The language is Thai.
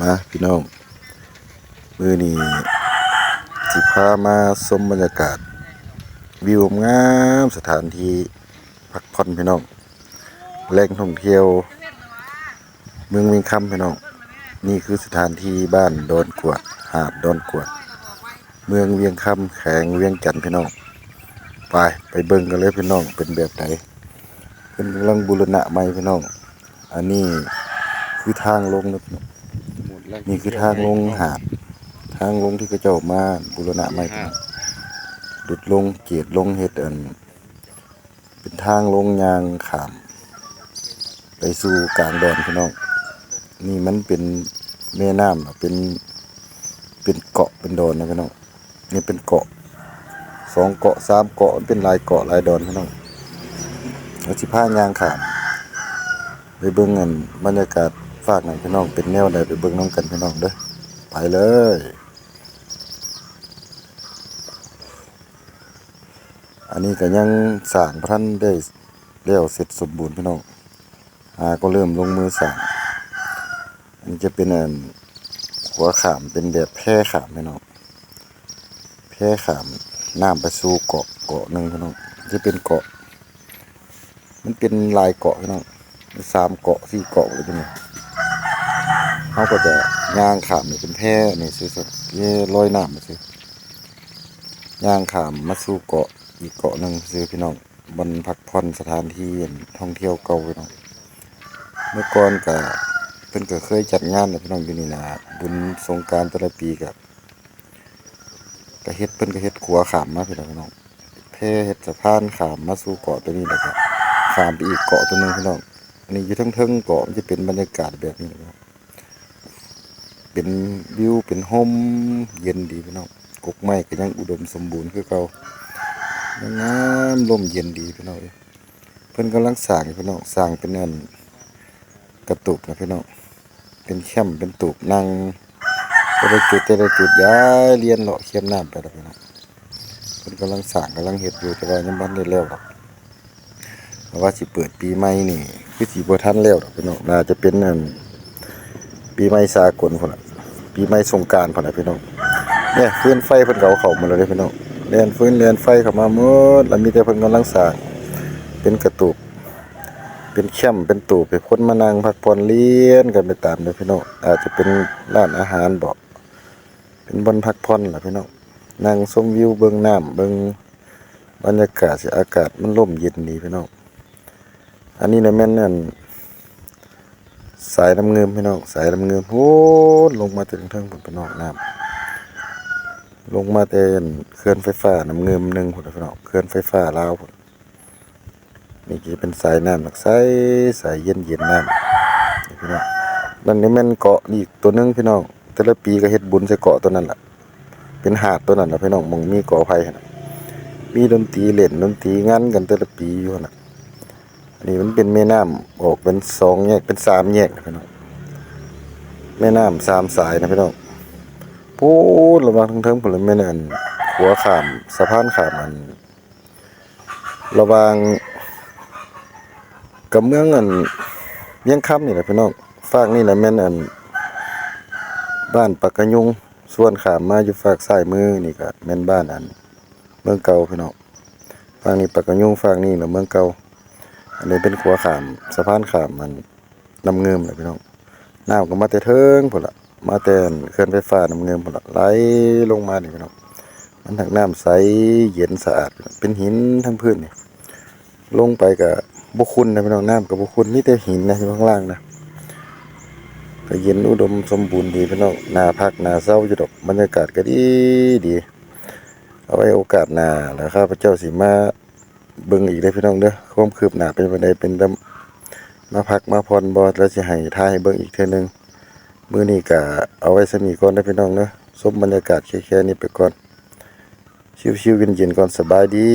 มาพี่น้อง มือนี้สิพามาชมบรรยากาศ วิวงามสถานที่พักผ่อนพี่น้องแหล่งท่องเที่ยว เมืองเวียงคำพี่น้อง นี่คือสถานที่บ้านดอนกวด หาดดอนกวด เมืองเวียงคำแขวงเวียงจันทน์พี่น้องไปไปเบิ่งกันเลยพี่น้องเป็นแบบไหนเป็นกำลังบูรณะใหม่พี่น้อง อันนี้คือทางลงนะ น้องนี่คือทางลงหาดทางลงที่กระเจ้ามาบูรณะใหม่พี่น้องดุดลงเกียรลงเฮ็ดอัน เป็นทางลงยางขาม ไปสู่กลางดอนพี่น้อง นี่มันเป็นแม่น้ำอะเป็นเป็นเกาะเป็นดอนนะพี่น้องนี่เป็นเกาะสองเกาะสามเกาะมันเป็นหลายเกาะหลายดอนพี่น้องแล้วสิพายางขามไปเบิ่งกันบรรยากาศ ฝากหน่อยพี่น้องเป็นแนวใดไปเบิ่งน้องกันพี่น้องเด้อไปเลยอันนี้ก็ยังสร้างพระท่านได้แล้วเสร็จสมบูรณ์พี่น้องอาก็เริ่มลงมือสร้างอันนี้จะเป็นอันหัวขามเป็นแบบแพร่ขามพี่น้องแพร่ขามน้ำไปสู่เกาะเกาะหนึ่งพี่น้องจะเป็นเกาะ มันเป็นลายเกาะพี่น้องสามเกาะสี่เกาะเลยพี่น้อง เขาก็จะย่างขามนี่เป็นแพร่นี่ซื้อสักเย่ลอยน้ำมาซื้อย่างขามมาสู่เกาะอีกเกาะหนึ่งซื้อพี่น้องบนพักผ่อนสถานที่ท่องเที่ยวเก่าพี่น้องเมื่อก่อนก็เพิ่นก็เคยจัดงานนะพี่น้องอยู่นี่นะบุญสงการแต่ละปีกับก็เฮ็ดเพิ่นก็เฮ็ดขัวขามมาพี่น้องพี่น้องแพ่เฮ็ดสะพานขามมาสู่เกาะตัวนี้แล้วก็ขามไปอีกเกาะตัวหนึงพี่น้องอันนี้อยู่เทิงๆเกาะมันจะเป็นบรรยากาศแบบนี้นะครับ เป็นวิวเป็นโฮมเย็นดีพี่น้องกกไม้ก็ยังอุดมสมบูรณ์คือเก่างามลมเย็นดีพี่น้องเอ้ยเพิ่นกำลังสร้างพี่น้องสร้างเป็นอันกระตุกนะพี่น้องเป็นแคมเป็นตูบนั่งแต่ละจุดแต่ละจุดย้ายเรียนเลาะเขียมน้ำไปแล้วพี่น้องเพิ่นกำลังสร้างกำลังเฮ็ดอยู่แต่ว่ายังบ่ทันได้แล้วหรอกเพราะว่าสิเปิดปีใหม่นี่คือสิบ่ทันแล้วดอกพี่น้องน่าจะเป็นอันปีใหม่สากลพุ่นน่ะ ปีใหม่สงกานต์พุ่นน่ะพี่น้องเนี่ยฟื้นไฟเพิ่นก็เอาเขามาแล้วเด้พี่น้องเล่นฟื้นเล่นไฟเข้ามาหมดแล้วมีแต่เพิ่นกำลังสร้างเป็นกระตุกเป็นแคมป์เป็นตู่ไปคนมานั่งพักผ่อนเลี้ยนกันไปตามเลยพี่น้องอาจจะเป็นร้านอาหารบอกเป็นบนพักผ่อนล่ะพี่น้องนั่งชมวิวเบิ่งน้ำเบิ่งบรรยากาศสิอากาศมันร่มเย็นดีพี่น้องอันนี้นะแม่นนั่น สายน้ำเงิมพี่น้องสายน้ำเงิมโอ้ลงมาถึงเทิงพุ่นพี่น้องน้ำลงมาแต่เขื่อนไฟฟ้าน้ำเงิมหนึ่งพุ่นพี่น้องเขื่อนไฟฟ้าลาวพุ่นนี่จะเป็นสายน้ำหนักใสสายเย็นเย็นน้ำพี่น้องนั่นนี่แม่นเกาะอีกตัวหนึงพี่น้องแต่ละปีก็เฮ็ดบุญใส่เกาะตัวนั้นแหละเป็นหาดตัวนั้นล่ะพี่น้องมองมีเกาะไผ่นะมีดนตรีเล่นดนตรีงานกันแต่ละปีอยู่น่ะ นนี้มันเป็นแม่น้ำออกเป็นสองแยกเป็นสามแยกนะพี่น้องแม่น้ำสามสายนะพี่น้องพูดระว่างทั้งเทิงพุ่นละแม่นั่นหัวขามสะพานขามอัน ระว่างกับเมืองอันเวียงคำนี่แหละพี่น้องฝากนี่แหละแม่นอัน บ้านปักกะยุงส่วนขามมาอยู่ฝากซ้ายมือนี่ก็แม่นบ้านอัน เมืองเก่าพี่น้องฝั่งนี้ปักกะยุงฝั่งนี้น่ะเมืองเก่า อันนี้เป็นขัวขามสะพานขามมันน้ำเงิมแหละพี่น้องน้ำก็มาแต่เทิงพุ่นละมาแต่เคลื่อนไฟฟ้าน้ำเงิมพุ่นละไหลลงมานี่พี่น้องมันทั้งน้ำใสเย็นสะอาด เป็นหินทั้งพื้นนี่ลงไปกับบุคุณนะพี่น้องน้ำกับบุคุณนี่แต่หินนะอยู่ข้างล่างนะก็เย็นอุดมสมบูรณ์ดีพี่น้องนาพักนาเศร้าอยู่ดอกบรรยากาศก็ดีดี เอาไว้โอกาสหน้าแล้วข้าพเจ้าสิมา เบิ่งอีกได้พี่น้องเด้อความคืบหน้าเป็นบันไดเป็นดมาพักมาพรบอแล้วจะให้ทายเบิ่งอีกเท่านึงมื้อนี้ก็เอาไว้สนีก่อนได้พี่น้องเด้อสมบรรยากาศแค่ๆนี้ไปก่อนชิวๆเย็นๆก่อนสบายดี